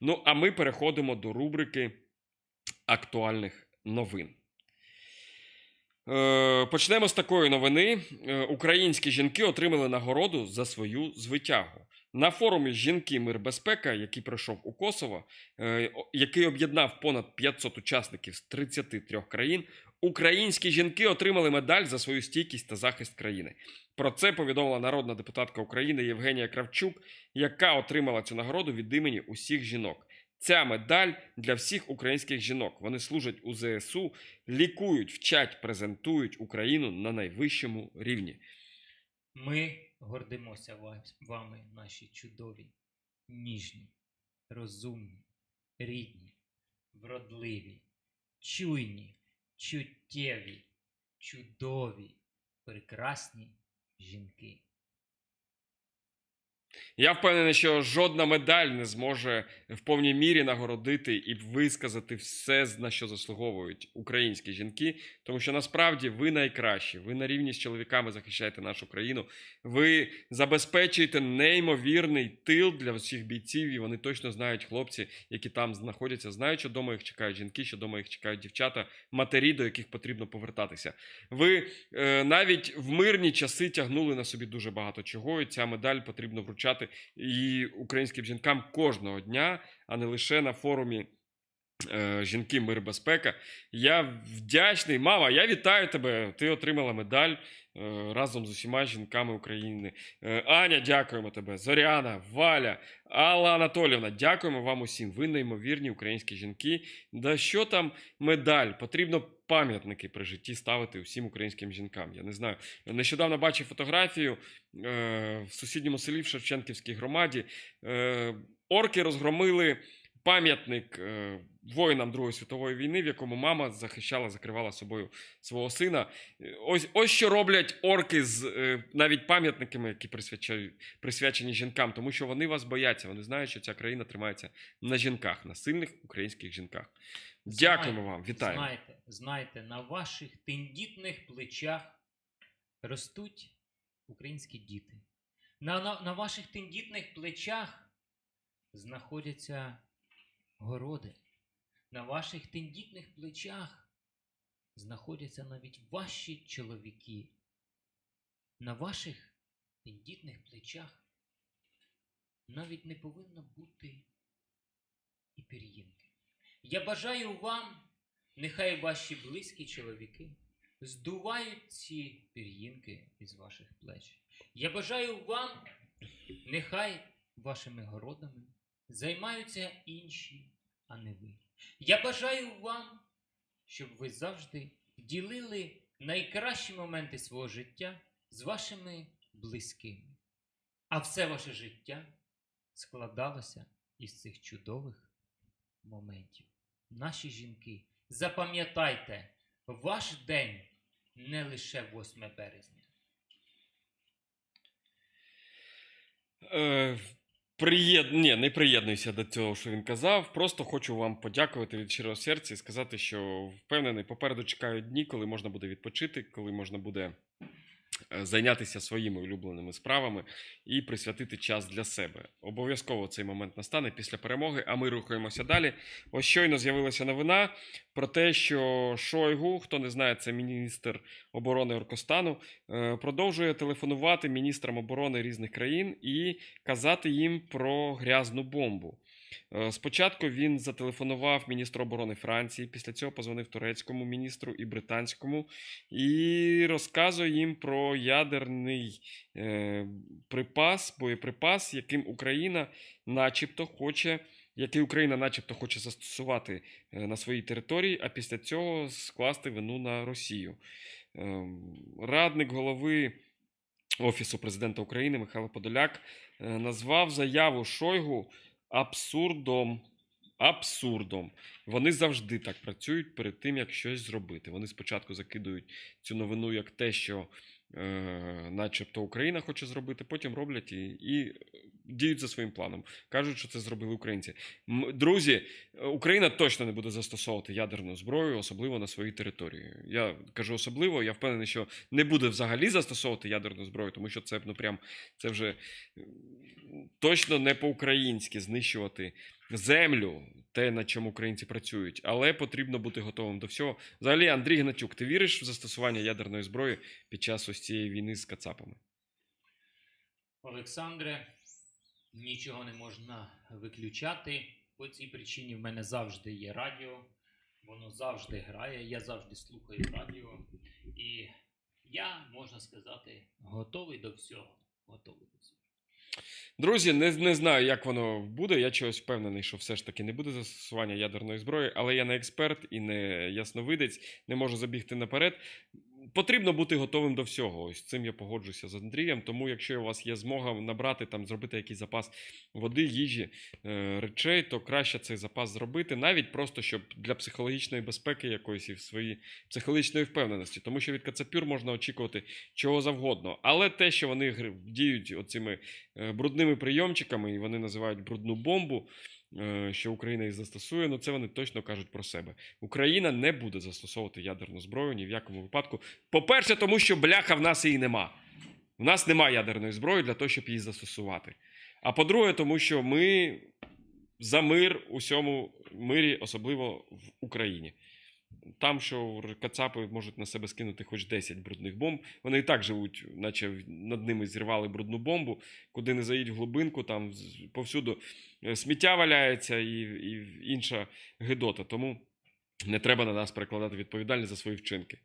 Ну, а ми переходимо до рубрики актуальних новин. Е, Почнемо з такої новини. Е, Українські жінки отримали нагороду за свою звитягу. На форумі Жінки Мир Безпека, який пройшов у Косово, е, який об'єднав понад 500 учасників з 33 країн, українські жінки отримали медаль за свою стійкість та захист країни. Про це повідомила народна депутатка України Євгенія Кравчук, яка отримала цю нагороду від імені усіх жінок. Ця медаль для всіх українських жінок. Вони служать у ЗСУ, лікують, вчать, презентують Україну на найвищому рівні. Ми гордимося вами, наші чудові, ніжні, розумні, рідні, вродливі, чуйні, чуттєві, чудові, прекрасні жінки. Я впевнений, що жодна медаль не зможе в повній мірі нагородити і висказати все, на що заслуговують українські жінки, тому що насправді ви найкращі. Ви на рівні з чоловіками захищаєте нашу країну. Ви забезпечуєте неймовірний тил для всіх бійців, і вони точно знають хлопці, які там знаходяться, знають, що вдома їх чекають жінки, що вдома їх чекають дівчата, матері, до яких потрібно повертатися. Ви е, навіть в мирні часи тягнули на собі дуже багато чого, і ця медаль потрібно вручати і українським жінкам кожного дня, а не лише на форумі. е, Жінки, мир, безпека. Я вдячний. Мама, я вітаю тебе. Ти отримала медаль е, разом з усіма жінками України. Е, Аня, дякуємо тебе. Зоряна, Валя, Алла Анатолівна, дякуємо вам усім. Ви неймовірні українські жінки. Да що там медаль? Потрібно пам'ятники при житті ставити усім українським жінкам. Я не знаю. Нещодавно бачив фотографію е, в сусідньому селі в Шевченківській громаді. Е, орки розгромили пам'ятник е, воїнам Другої світової війни, в якому мама захищала, закривала собою свого сина. Е, Ось, ось що роблять орки з е, навіть пам'ятниками, які присвячені жінкам, тому що вони вас бояться. Вони знають, що ця країна тримається на жінках, на сильних українських жінках. Дякуємо вам, вітаємо. Знайте, знайте, на ваших тендітних плечах ростуть українські діти. На, на, на ваших тендітних плечах знаходяться городи. На ваших тендітних плечах знаходяться навіть ваші чоловіки. На ваших тендітних плечах навіть не повинно бути і пір'їнки. Я бажаю вам, нехай ваші близькі чоловіки здувають ці пір'їнки із ваших плеч. Я бажаю вам, нехай вашими городами займаються інші, а не ви. Я бажаю вам, щоб ви завжди ділили найкращі моменти свого життя з вашими близькими. А все ваше життя складалося із цих чудових моментів. Наші жінки, запам'ятайте, ваш день не лише 8 березня. Е, приєд... Ні, не приєднуюся до цього, що він казав. Просто хочу вам подякувати від щирого серця і сказати, що впевнений, попереду чекають дні, коли можна буде відпочити, коли можна буде зайнятися своїми улюбленими справами і присвятити час для себе. Обов'язково цей момент настане після перемоги, а ми рухаємося далі. Ось щойно з'явилася новина про те, що Шойгу, хто не знає, це міністр оборони Оркостану, е, продовжує телефонувати міністрам оборони різних країн і казати їм про грязну бомбу. Е, Спочатку він зателефонував міністру оборони Франції, після цього позвонив турецькому міністру і британському і розказує їм про ядерний е, припас, боєприпас, яким Україна начебто хоче. Який Україна, начебто, хоче застосувати е, на своїй території, а після цього скласти вину на Росію. Радник голови Офісу президента України Михайло Подоляк назвав заяву Шойгу абсурдом. Абсурдом. Вони завжди так працюють перед тим, як щось зробити. Вони спочатку закидують цю новину як те, що е, начебто Україна хоче зробити, потім роблять і, і діють за своїм планом. Кажуть, що це зробили українці. Друзі, е, Україна точно не буде застосовувати ядерну зброю, особливо на своїй території. Я кажу особливо, я впевнений, що не буде взагалі застосовувати ядерну зброю, тому що це ну прям це вже точно не по-українськи знищувати землю, те, на чому українці працюють, але потрібно бути готовим до всього. Взагалі, Андрій Гнатюк, ти віриш в застосування ядерної зброї під час ось цієї війни з Кацапами? Олександре, нічого не можна виключати. По цій причині в мене завжди є радіо, воно завжди грає, я завжди слухаю радіо. І я, можна сказати, готовий до всього. Готовий до всього. Друзі, не, не знаю, як воно буде. Я чогось впевнений, що все ж таки не буде застосування ядерної зброї, але я не експерт і не ясновидець, не можу забігти наперед. Потрібно бути готовим до всього. Ось цим я погоджуся з Андрієм. Тому, якщо у вас є змога набрати там, зробити якийсь запас води, їжі, е, речей, то краще цей запас зробити, навіть просто щоб для психологічної безпеки якоїсь і в своїй психологічної впевненості, тому що від кацапюр можна очікувати чого завгодно. Але те, що вони діють оцими е, брудними прийомчиками, і вони називають брудну бомбу, що Україна їх застосує, ну це вони точно кажуть про себе. Україна не буде застосовувати ядерну зброю ні в якому випадку. По-перше, тому що бляха в нас її нема. В нас немає ядерної зброї для того, щоб її застосувати. А по-друге, тому що ми за мир у всьому мирі, особливо в Україні. Там, що кацапи можуть на себе скинути хоч 10 брудних бомб, вони і так живуть, наче над ними зірвали брудну бомбу, куди не заїдь в глибинку, там повсюду е, сміття валяється і, і інша гидота. Тому не треба на нас перекладати відповідальність за свої вчинки.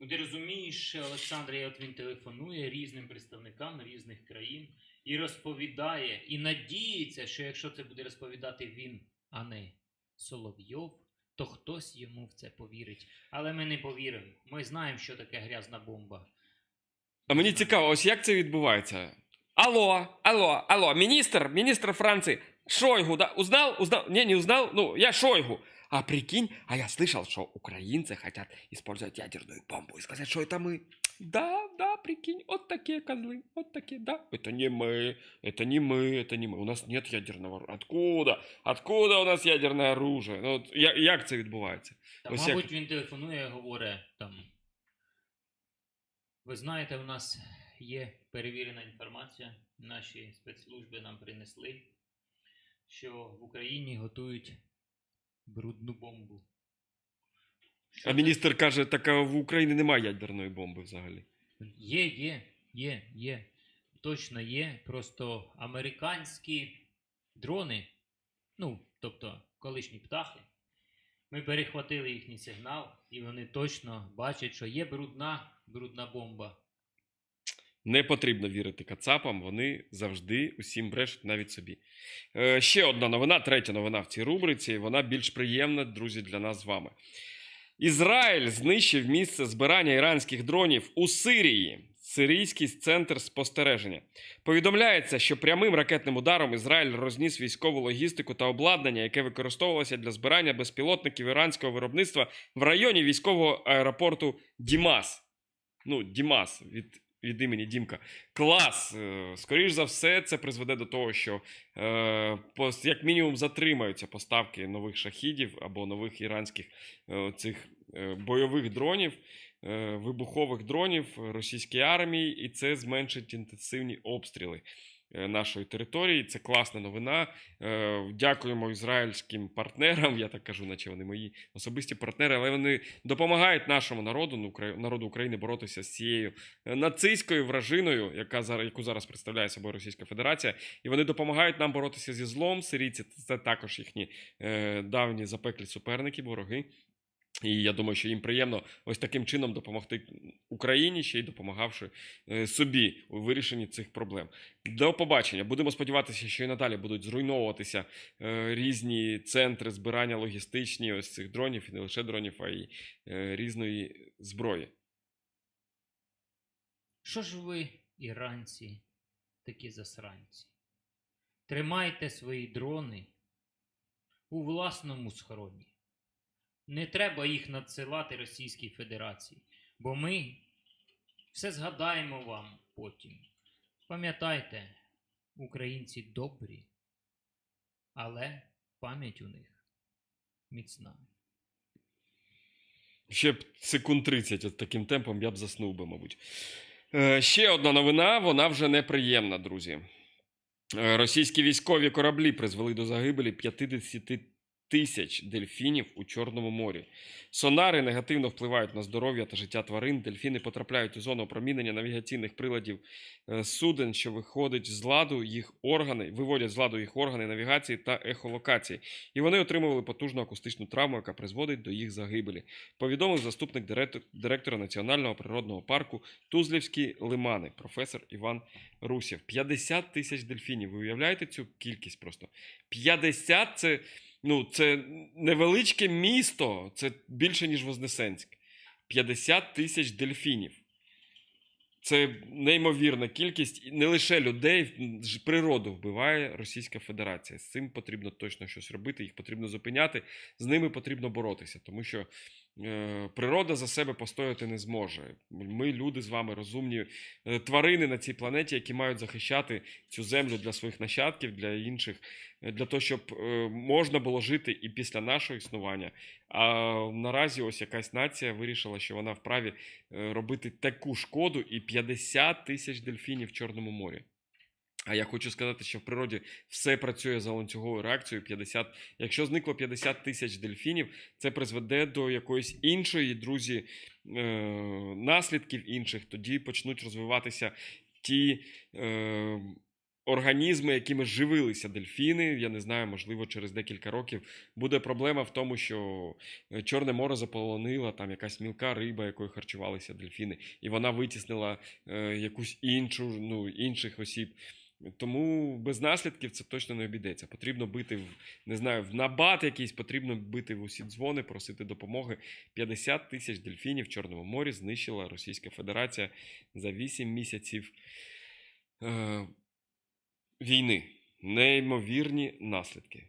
Ну, ти розумієш, Олександр, от він телефонує різним представникам різних країн і розповідає, і надіється, що якщо це буде розповідати він, а не Соловйов, то хтось йому в це повірить. Але ми не повіримо. Ми знаємо, що таке грязна бомба. А мені цікаво, ось як це відбувається? Алло, алло, алло, министр, министр Франции, Шойгу, да, узнал, узнал, не, не узнал, ну, я Шойгу. А прикинь, а я слышал, что украинцы хотят использовать ядерную бомбу и сказать, что это мы. Да, да, прикинь, вот такие козлы, вот такие, да. Это не мы, это не мы, это не мы. У нас нет ядерного оружия. Откуда? Откуда у нас ядерное оружие? Ну, от, я- як це відбувається? Та, Ось як- мабуть, він телефонує і говорить там. Ви знаєте, у нас є перевірена інформація. Наші спецслужби нам принесли, що в Україні готують брудну бомбу. А міністр каже, так а в Україні немає ядерної бомби взагалі. Є, є, є, є. Точно є. Просто американські дрони, ну, тобто колишні птахи, ми перехватили їхній сигнал, і вони точно бачать, що є брудна, брудна бомба. Не потрібно вірити кацапам, вони завжди усім брешуть навіть собі. Е, ще одна новина, третя новина в цій рубриці. Вона більш приємна, друзі, для нас з вами. Ізраїль знищив місце збирання іранських дронів у Сирії. Сирійський центр спостереження. Повідомляється, що прямим ракетним ударом Ізраїль розніс військову логістику та обладнання, яке використовувалося для збирання безпілотників іранського виробництва в районі військового аеропорту Дімас. Ну, Дімас від, від імені Дімка. Клас! Скоріше Скоріш за все, це призведе до того, що е, як мінімум затримаються поставки нових шахідів або нових іранських е, цих е, бойових дронів, е, вибухових дронів російській армії, і це зменшить інтенсивні обстріли е, нашої території. Це класна новина. Е, Дякуємо ізраїльським партнерам. Я так кажу, наче вони мої особисті партнери, але вони допомагають нашому народу, ну, народу України боротися з цією е, нацистською вражиною, яка зараз, яку зараз представляє собою Російська Федерація, і вони допомагають нам боротися зі злом. Сирійці це також їхні е, давні запеклі суперники, вороги. І я думаю, що їм приємно ось таким чином допомогти Україні, ще й допомагавши е, собі у вирішенні цих проблем. До побачення. Будемо сподіватися, що і надалі будуть зруйновуватися е, різні центри збирання логістичні ось цих дронів, і не лише дронів, а й е, різної зброї. Що ж ви, іранці, такі засранці? Тримайте свої дрони у власному схороні. Не треба їх надсилати Російській Федерації, бо ми все згадаємо вам потім. Пам'ятайте, Українці добрі, але пам'ять у них міцна. Ще б секунд 30 от таким темпом я б заснув би, мабуть. Е, ще одна новина, вона вже неприємна, друзі. Е, Російські військові кораблі призвели до загибелі 50 тисяч дельфінів у Чорному морі. Сонари негативно впливають на здоров'я та життя тварин. Дельфіни потрапляють у зону опромінення навігаційних приладів е, суден, що виходить з ладу їх органи, виводять з ладу їх органи навігації та ехолокації. І вони отримували потужну акустичну травму, яка призводить до їх загибелі. Повідомив заступник директора Національного природного парку Тузлівські лимани, професор Іван Русєв. 50 тисяч дельфінів. Ви уявляєте цю кількість просто? 50 це, ну, це невеличке місто, це більше, ніж Вознесенськ. 50 тисяч дельфінів. Це неймовірна кількість не лише людей, природу вбиває Російська Федерація. З цим потрібно точно щось робити, їх потрібно зупиняти, з ними потрібно боротися, тому що природа за себе постояти не зможе. Ми, люди з вами, розумні е, тварини на цій планеті, які мають захищати цю землю для своїх нащадків, для інших, е, для того, щоб е, можна було жити і після нашого існування. А наразі ось якась нація вирішила, що вона вправі е, робити таку шкоду і 50 тисяч дельфінів в Чорному морі. А я хочу сказати, що в природі все працює за ланцюговою реакцією. 50... Якщо зникло 50 тисяч дельфінів, це призведе до якоїсь іншої, друзі, е... наслідків інших. Тоді почнуть розвиватися ті е... організми, якими живилися дельфіни. Я не знаю, можливо, через декілька років буде проблема в тому, що е, Чорне море заполонила там якась мілка риба, якою харчувалися дельфіни, і вона витіснила е, якусь іншу, ну, інших осіб. Тому без наслідків це точно не обійдеться. Потрібно бити в не знаю, в набат якийсь, потрібно бити в усі дзвони, просити допомоги. 50 тисяч дельфінів в Чорному морі знищила Російська Федерація за 8 місяців е, війни. Неймовірні наслідки.